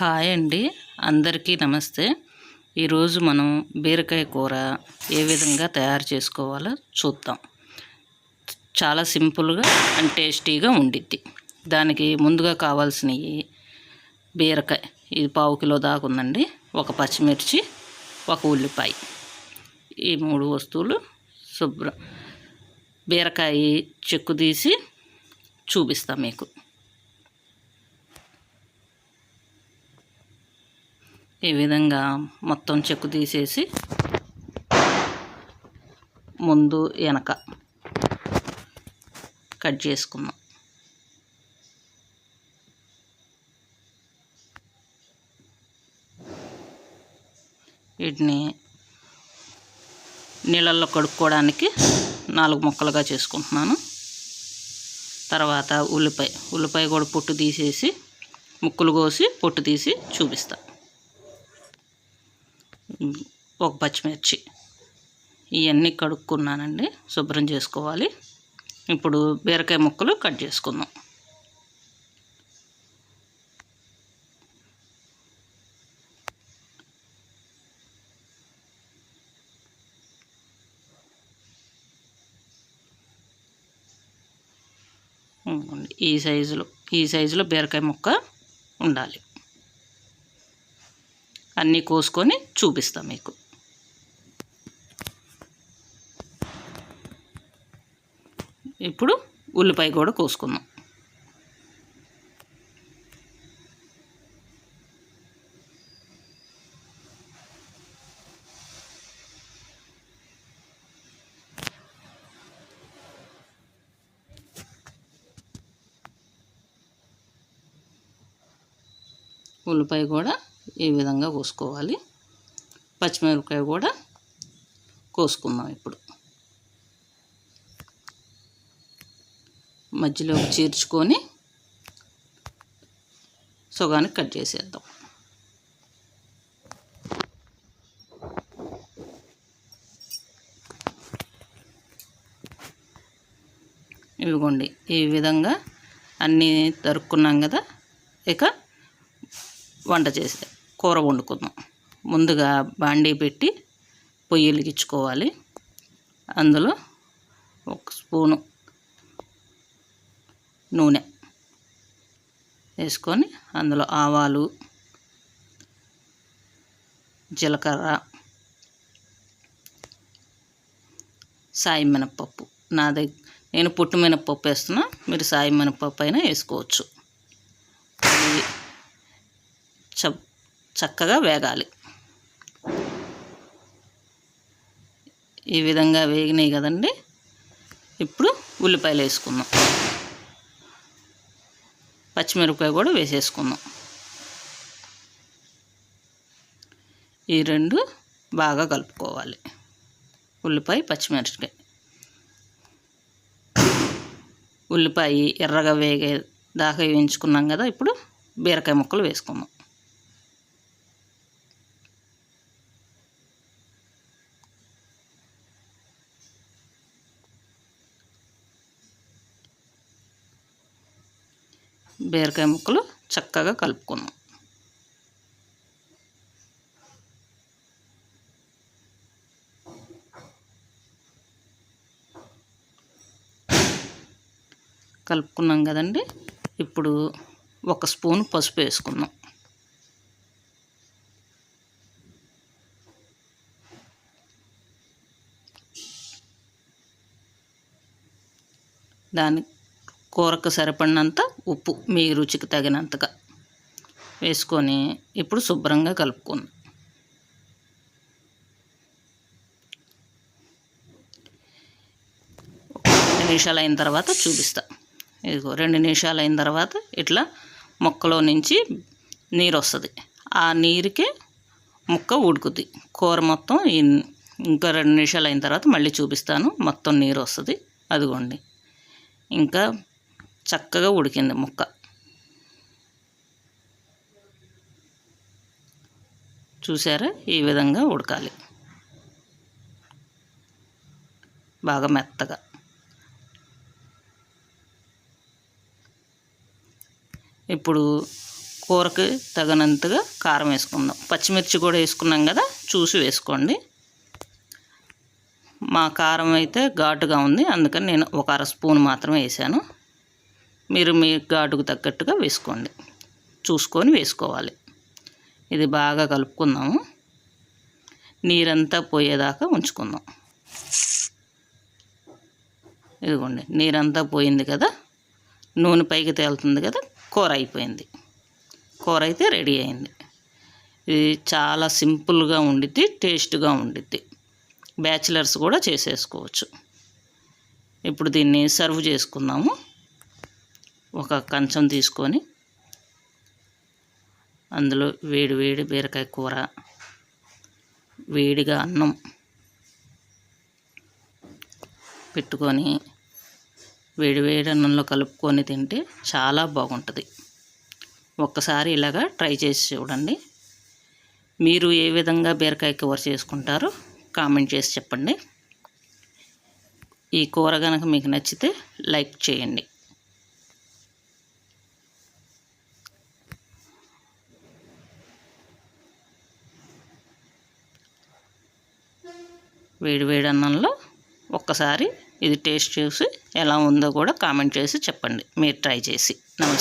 Hi అండి. అందరికీ నమస్తే. ఈరోజు మనం బీరకాయ కూర ఏ విధంగా తయారు చేసుకోవాలో చూద్దాం. చాలా సింపుల్గా అండ్ టేస్టీగా ఉండిద్ది. దానికి ముందుగా కావాల్సినవి బీరకాయ. ఇది పావు కిలో దాకా ఉందండి. ఒక పచ్చిమిర్చి ఒక ఉల్లిపాయ. ఈ మూడు వస్తువులు శుభ్రం. బీరకాయ చెక్కు తీసి చూపిస్తాం మీకు. ఈ విధంగా మొత్తం చెక్కు తీసేసి ముందు వెనక కట్ చేసుకుందాం. వీటిని నీళ్ళల్లో కడుక్కోవడానికి నాలుగు ముక్కలుగా చేసుకుంటున్నాను. తర్వాత ఉల్లిపాయ ఉల్లిపాయ కూడా పొట్టు తీసేసి ముక్కలు కోసి పొట్టు తీసి చూపిస్తాను ఒక పచ్చిమిర్చి ఇవన్నీ కడుక్కున్నానండి శుభ్రం చేసుకోవాలి. ఇప్పుడు బీరకాయ ముక్కలు కట్ చేసుకుందాం. ఈ సైజులో ఈ సైజులో బీరకాయ ముక్క ఉండాలి. అన్నీ కోసుకొని చూపిస్తాం మీకు. ఇప్పుడు ఉల్లిపాయ కూడా కోసుకుందాం. ఉల్లిపాయ కూడా ఈ విధంగా కోసుకోవాలి. పచ్చిమిరపకాయ కూడా కోసుకుందాం ఇప్పుడు. మధ్యలో చీర్చుకొని సుగానికి కట్ చేసేద్దాం. ఇవిగోండి. ఈ విధంగా అన్నీ తరుక్కున్నాం కదా ఇక వంట చేసే కూర వండుకుందాం. ముందుగా బాండీ పెట్టి పొయ్యి వెలిగించుకోవాలి. అందులో ఒక స్పూను నూనె వేసుకొని అందులో ఆవాలు జీలకర్ర సాయి మినప్పప్పు నా దగ్గర నేను పుట్టు మినప్పప్పు వేస్తున్నా మీరు సాయి మినప్పప్పు అయినా వేసుకోవచ్చు. చక్కగా వేగాలి. ఈ విధంగా వేగినాయి కదండి. ఇప్పుడు ఉల్లిపాయలు వేసుకుందాం. పచ్చిమిరపకాయ కూడా వేసేసుకుందాం. ఈ రెండు బాగా కలుపుకోవాలి. ఉల్లిపాయ పచ్చిమిరపకాయ. ఉల్లిపాయ ఎర్రగా వేగే దాకా వేయించుకున్నాం కదా ఇప్పుడు బీరకాయ ముక్కలు వేసుకుందాం. బీరకాయ ముక్కలు చక్కగా కలుపుకుందాం. కలుపుకున్నాం కదండి. ఇప్పుడు ఒక స్పూన్ పసుపు వేసుకుందాం. దాని కూరకు సరిపడినంత ఉప్పు మీ రుచికి తగినంతగా వేసుకొని ఇప్పుడు శుభ్రంగా కలుపుకుందాం. నిమిషాలు అయిన తర్వాత చూపిస్తా. ఇదిగో రెండు నిమిషాలు అయిన తర్వాత ఇట్లా మొక్కలో నుంచి నీరు వస్తుంది. ఆ నీరుకే ముక్క ఉడుకుద్ది. కూర మొత్తం ఇంకా రెండు నిమిషాలు అయిన తర్వాత మళ్ళీ చూపిస్తాను. మొత్తం నీరు వస్తుంది. అదిగోండి. ఇంకా చక్కగా ఉడికింది ముక్క. చూసారా? ఈ విధంగా ఉడకాలి. బాగా మెత్తగా. ఇప్పుడు కూరకి తగినంతగా కారం వేసుకుందాం. పచ్చిమిర్చి కూడా వేసుకున్నాం కదా? చూసి వేసుకోండి. మా కారం అయితే ఘాటుగా ఉంది. అందుకని నేను ఒక అర స్పూన్ మాత్రమే వేసాను. మీరు మీ ఘాటుకు తగ్గట్టుగా వేసుకోండి. చూసుకొని వేసుకోవాలి. ఇది బాగా కలుపుకుందాము. నీరంతా పోయేదాకా ఉంచుకుందాం. ఇదిగోండి నీరంతా పోయింది కదా? నూనె పైకి తేలుతుంది కదా? కూర అయిపోయింది. కూర అయితే రెడీ అయింది. ఇది చాలా సింపుల్గా ఉండిద్ది టేస్ట్గా ఉండిద్ది. బ్యాచిలర్స్ కూడా చేసేసుకోవచ్చు. ఇప్పుడు దీన్ని సర్వ్ చేసుకుందాము. ఒక కంచం తీసుకొని అందులో వేడి వేడి బీరకాయ కూర వేడిగా అన్నం పెట్టుకొని వేడి వేడి అన్నంలో కలుపుకొని తింటే చాలా బాగుంటుంది. ఒక్కసారి ఇలాగా ట్రై చేసి చూడండి. మీరు ఏ విధంగా బీరకాయ కూర చేసుకుంటారో కామెంట్ చేసి చెప్పండి. ఈ కూర కనుక మీకు నచ్చితే లైక్ చేయండి. వేడి వేడి అన్నంలో ఒక్కసారి ఇది టేస్ట్ చూసి ఎలా ఉందో కూడా కామెంట్ చేసి చెప్పండి. మీరు ట్రై చేసి. నమస్తే.